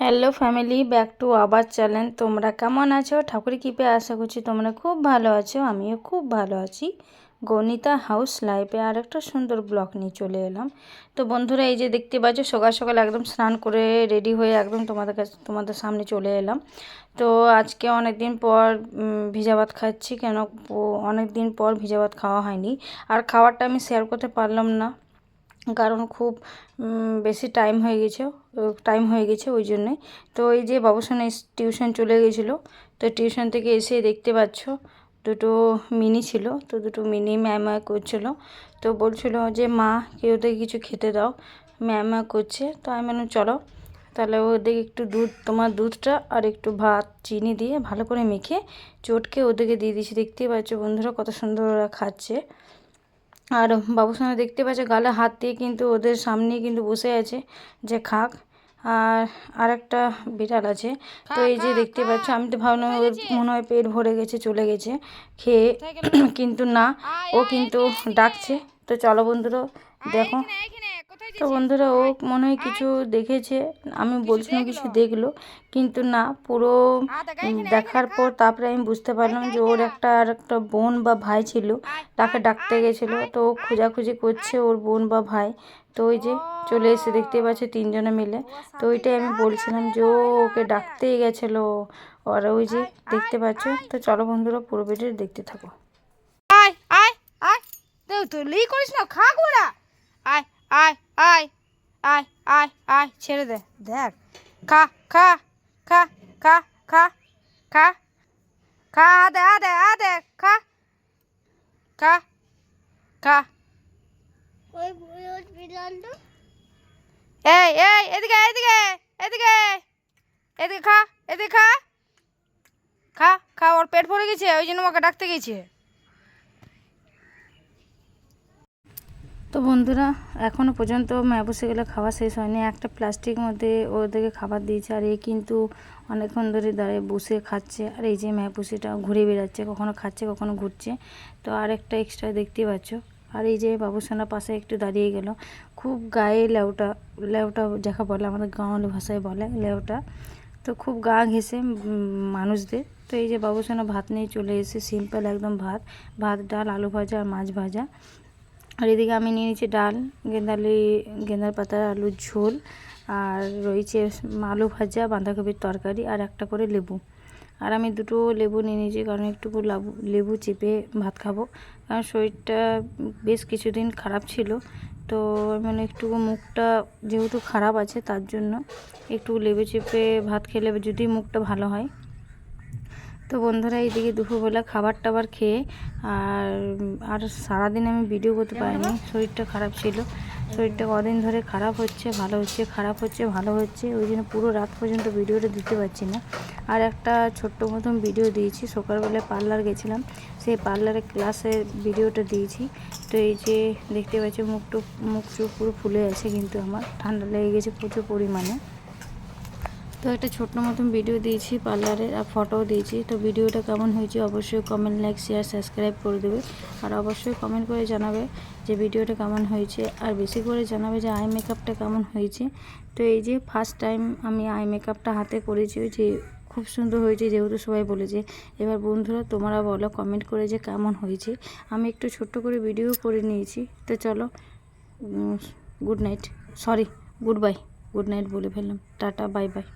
Hello family back to আবার channel তোমরা কেমন আছো? ঠাকুর কৃপে আশা করছি তোমরা খুব ভালো আছো। আমিও খুব ভালো আছি। গণিতা হাউস লাইফে আর একটা সুন্দর ব্লগ নিয়ে চলে এলাম। তো বন্ধুরা, এই যে দেখতে পাচ্ছ, সকাল সকাল একদম স্নান করে রেডি হয়ে একদম তোমাদের কাছে, তোমাদের সামনে চলে এলাম। তো আজকে অনেক দিন পর ভিজা ভাত খাচ্ছি। কেন? অনেক দিন পর ভিজা ভাত খাওয়া হয়নি। আর খাবারটা আমি শেয়ার করতে পারলাম না। কারণ খুব বেশি টাইম হয়ে গেছে টাইম হয়ে গেছে ওই জন্যে। তো এই যে বাবুসোনা টিউশন চলে গেছিল, তো টিউশন থেকে এসে দেখতে পাচ্ছ, দুটো মিনি ছিল, তো দুটো মিনি ম্যামা করছিল। তো বলছিল যে, মা, কেউ ওদেরকে কিছু খেতে দাও। ম্যামা করছে, তো আমি মানে চলো, তাহলে ওদেরকে একটু দুধ, তোমার দুধটা আর একটু ভাত, চিনি দিয়ে ভালো করে মেখে চটকে ওদেরকে দিয়ে দিয়েছি। দেখতেই পাচ্ছ বন্ধুরা কত সুন্দর ওরা খাচ্ছে। আর বাবুসোনা দেখতে পাচ্ছে গালে হাত দিয়ে কিন্তু ওদের সামনে কিন্তু বসে আছে যে খাক। আর আরেকটা বিড়াল আছে। তো এই যে দেখতে পাচ্ছ আমি তো ভাবলাম ওর মনে হয় পেট ভরে গেছে চলে গেছে। খেয়ে কিন্তু না ও কিন্তু ডাকছে। তো চলো বন্ধুরা দেখো। তো বন্ধুরা, ও মনে হয় কিছু দেখেছে। আমি বলছিলাম কিছু দেখল, কিন্তু না, পুরো দেখার পর তারপরে আমি বুঝতে পারলাম যে ওর একটা আর একটা বোন বা ভাই ছিল, তাকে ডাকতে গেছিল। তো ও খোঁজাখুঁজি করছে ওর বোন বা ভাই। তো ওই যে চলে এসে দেখতে পাচ্ছে তিনজনে মিলে। তো ওইটাই আমি বলছিলাম যে ও ওকে ডাকতেই গেছিল। আর ওই যে দেখতে পাচ্ছ, তো চলো বন্ধুরা, পুরো ভিডিও দেখতে থাকো। আয় আয় আয়। তুই করিস না, খা গোড়া। আয় আয় আয় আয় আয় আয় ছেড়ে দে দেখ খা খা খা খা খা খা খা আ দে আ দে আ দে খা খা খা এই এই এদিকে এদিকে এদিকে এদিকে খা এদিকে খা খা খা ওর পেট ভরে গেছে ওই জন্য ওকে ডাকতে গেছে। তো বন্ধুরা এখনও পর্যন্ত ম্যাবুসেগুলো খাওয়া শেষ হয়নি। একটা প্লাস্টিক মধ্যে ওদেরকে খাবার দিয়েছে আর এ কিন্তু অনেকক্ষণ ধরে দাঁড়িয়ে বসে খাচ্ছে। আর এই যে ম্যাপুসিটা ঘুরে বেড়াচ্ছে, কখনো খাচ্ছে, কখনো ঘুরছে। তো আর একটা এক্সট্রা দেখতে পাচ্ছ। আর এই যে বাবুসোনার পাশে একটু দাঁড়িয়ে গেল। খুব গায়ে লেউটা লেউটা যাকে বলে, আমাদের গাঁওয়ালি ভাষায় বলে লেউটা। তো খুব গা ঘেসে মানুষদের। তো এই যে বাবুসোনা ভাত নিয়ে চলে এসে সিম্পল একদম ভাত। ভাত, ডাল, আলু ভাজা আর মাছ ভাজা। আর এদিকে আমি নিয়ে নিয়েছি ডাল গেঁদালি গেঁদার পাতার আলুর ঝোল আর রয়েছে আলু ভাজা, বাঁধাকপির তরকারি আর একটা করে লেবু। আর আমি দুটো লেবু নিয়ে নিয়েছি কারণ একটু লাবু, লেবু চেপে ভাত খাব। কারণ শরীরটা বেশ কিছুদিন খারাপ ছিল, তো মানে একটু মুখটা যেহেতু খারাপ আছে তার জন্য একটু লেবু চেপে ভাত খেলে যদি মুখটা ভালো হয় তো বন্ধুরা এইদিকে দুপুরবেলা খাবার টাবার খেয়ে আর আর সারাদিন আমি ভিডিও করতে পারিনি। শরীরটা খারাপ ছিল। শরীরটা কদিন ধরে খারাপ হচ্ছে, ভালো হচ্ছে, খারাপ হচ্ছে, ভালো হচ্ছে। ওই জন্য পুরো রাত পর্যন্ত ভিডিওটা দিতে পারছি না। আর একটা ছোট্ট মতন ভিডিও দিয়েছি। সকালবেলায় পার্লার গেছিলাম। সেই পার্লারে ক্লাসের ভিডিওটা দিয়েছি। তো এই যে দেখতে পাচ্ছি মুখটু মুখ চুখ পুরো ফুলে আছে কিন্তু আমার। ঠান্ডা লেগে গেছে প্রচুর পরিমাণে। তো একটা ছোট্ট মতন ভিডিও দিয়েছি পার্লারের আর ফটোও দিয়েছি। তো ভিডিওটা কেমন হয়েছে অবশ্যই কমেন্ট লাইক শেয়ার সাবস্ক্রাইব করে দেবে। আর অবশ্যই কমেন্ট করে জানাবে যে ভিডিওটা কেমন হয়েছে, আর বেশি করে জানাবে যে আই মেকআপটা কেমন হয়েছে। তো এই যে ফার্স্ট টাইম আমি আই মেকআপটা হাতে করেছি যে খুব সুন্দর হয়েছে যেহেতু সবাই বলেছে। এবার বন্ধুরা, তোমরা বলো কমেন্ট করে যে কেমন হয়েছে। আমি একটু ছোট্ট করে ভিডিও করে নিয়েছি। তো চলো good night sorry goodbye good night বলে ফেললাম। Tata bye bye